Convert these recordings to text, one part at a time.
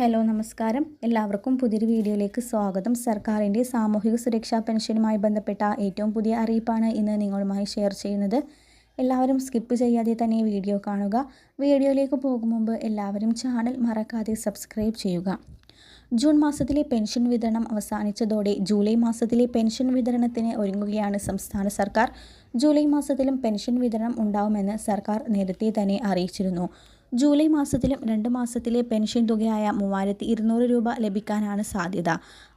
Hello നമസ്കാരം. എല്ലാവർക്കും പുതിയൊരു വീഡിയോയിലേക്ക് സ്വാഗതം. സർക്കാരിന്റെ സാമൂഹിക സുരക്ഷാ പെൻഷനുമായി ബന്ധപ്പെട്ട ഏറ്റവും പുതിയ അറിയിപ്പാണ് ഇന്ന് നിങ്ങളുമായി ഷെയർ ചെയ്യുന്നത്. എല്ലാവരും സ്കിപ്പ് ചെയ്യാതെ തന്നെ വീഡിയോ കാണുക. വീഡിയോയിലേക്ക് പോകും മുമ്പ് എല്ലാവരും ചാനൽ മറക്കാതെ സബ്സ്ക്രൈബ് ചെയ്യുക. ജൂൺ മാസത്തിലെ പെൻഷൻ വിതരണം അവസാനിച്ചതോടെ ജൂലൈ മാസത്തിലെ പെൻഷൻ വിതരണത്തിന് ഒരുങ്ങുകയാണ് സംസ്ഥാന സർക്കാർ. ജൂലൈ മാസത്തിലും പെൻഷൻ വിതരണം ഉണ്ടാവുമെന്ന് സർക്കാർ നേരത്തെ തന്നെ അറിയിച്ചിരുന്നു. ജൂലൈ മാസത്തിലും രണ്ട് മാസത്തിലെ പെൻഷൻ തുകയായ മൂവായിരത്തി ഇരുന്നൂറ് രൂപ ലഭിക്കാനാണ് സാധ്യത.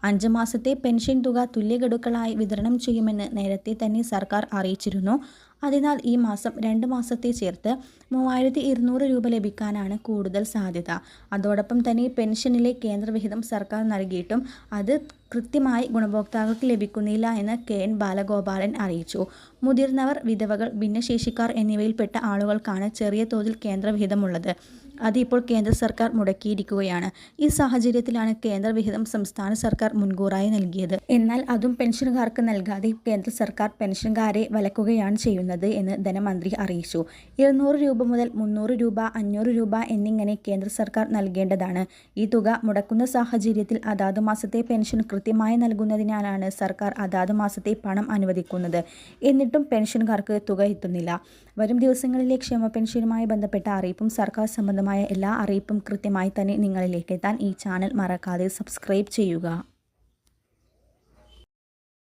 അഞ്ച് മാസത്തെ പെൻഷൻ തുക തുല്യഗഡുക്കളായി വിതരണം ചെയ്യുമെന്ന് നേരത്തെ തന്നെ സർക്കാർ അറിയിച്ചിരുന്നു. അതിനാൽ ഈ മാസം രണ്ട് മാസത്തെ ചേർത്ത് മൂവായിരത്തി ഇരുന്നൂറ് രൂപ ലഭിക്കാനാണ് കൂടുതൽ സാധ്യത. അതോടൊപ്പം തന്നെ പെൻഷനിലെ കേന്ദ്രവിഹിതം സർക്കാർ നൽകിയിട്ടും അത് കൃത്യമായി ഗുണഭോക്താക്കൾക്ക് ലഭിക്കുന്നില്ല എന്ന് കെ എൻ ബാലഗോപാലൻ അറിയിച്ചു. മുതിർന്നവർ വിധവകൾ ഭിന്നശേഷിക്കാർ എന്നിവയിൽപ്പെട്ട ആളുകൾക്കാണ് ചെറിയ തോതിൽ കേന്ദ്രവിഹിതമുള്ളത്. അതിപ്പോൾ കേന്ദ്ര സർക്കാർ മുടക്കിയിരിക്കുകയാണ്. ഈ സാഹചര്യത്തിലാണ് കേന്ദ്ര വിഹിതം സംസ്ഥാന സർക്കാർ മുൻകൂറായി നൽകിയത്. എന്നാൽ അതും പെൻഷനുകാർക്ക് നൽകാതെ കേന്ദ്ര സർക്കാർ പെൻഷൻകാരെ വലക്കുകയാണ് ചെയ്യുന്നത് എന്ന് ധനമന്ത്രി അറിയിച്ചു. ഇരുന്നൂറ് രൂപ മുതൽ മുന്നൂറ് രൂപ അഞ്ഞൂറ് രൂപ എന്നിങ്ങനെ കേന്ദ്ര സർക്കാർ നൽകേണ്ടതാണ്. ഈ തുക മുടക്കുന്ന സാഹചര്യത്തിൽ അതാത് മാസത്തെ പെൻഷൻ കൃത്യമായി നൽകുന്നതിനാലാണ് സർക്കാർ അതാത് മാസത്തെ പണം അനുവദിക്കുന്നത്. എന്നിട്ടും പെൻഷൻകാർക്ക് തുക എത്തുന്നില്ല. വരും ദിവസങ്ങളിലെ ക്ഷേമ പെൻഷനുമായി ബന്ധപ്പെട്ട അറിയിപ്പും സർക്കാർ സംബന്ധമായ എല്ലാ അറിയിപ്പും കൃത്യമായി തന്നെ നിങ്ങളിലേക്ക് എത്താൻ ഈ ചാനൽ മറക്കാതെ സബ്സ്ക്രൈബ് ചെയ്യുക.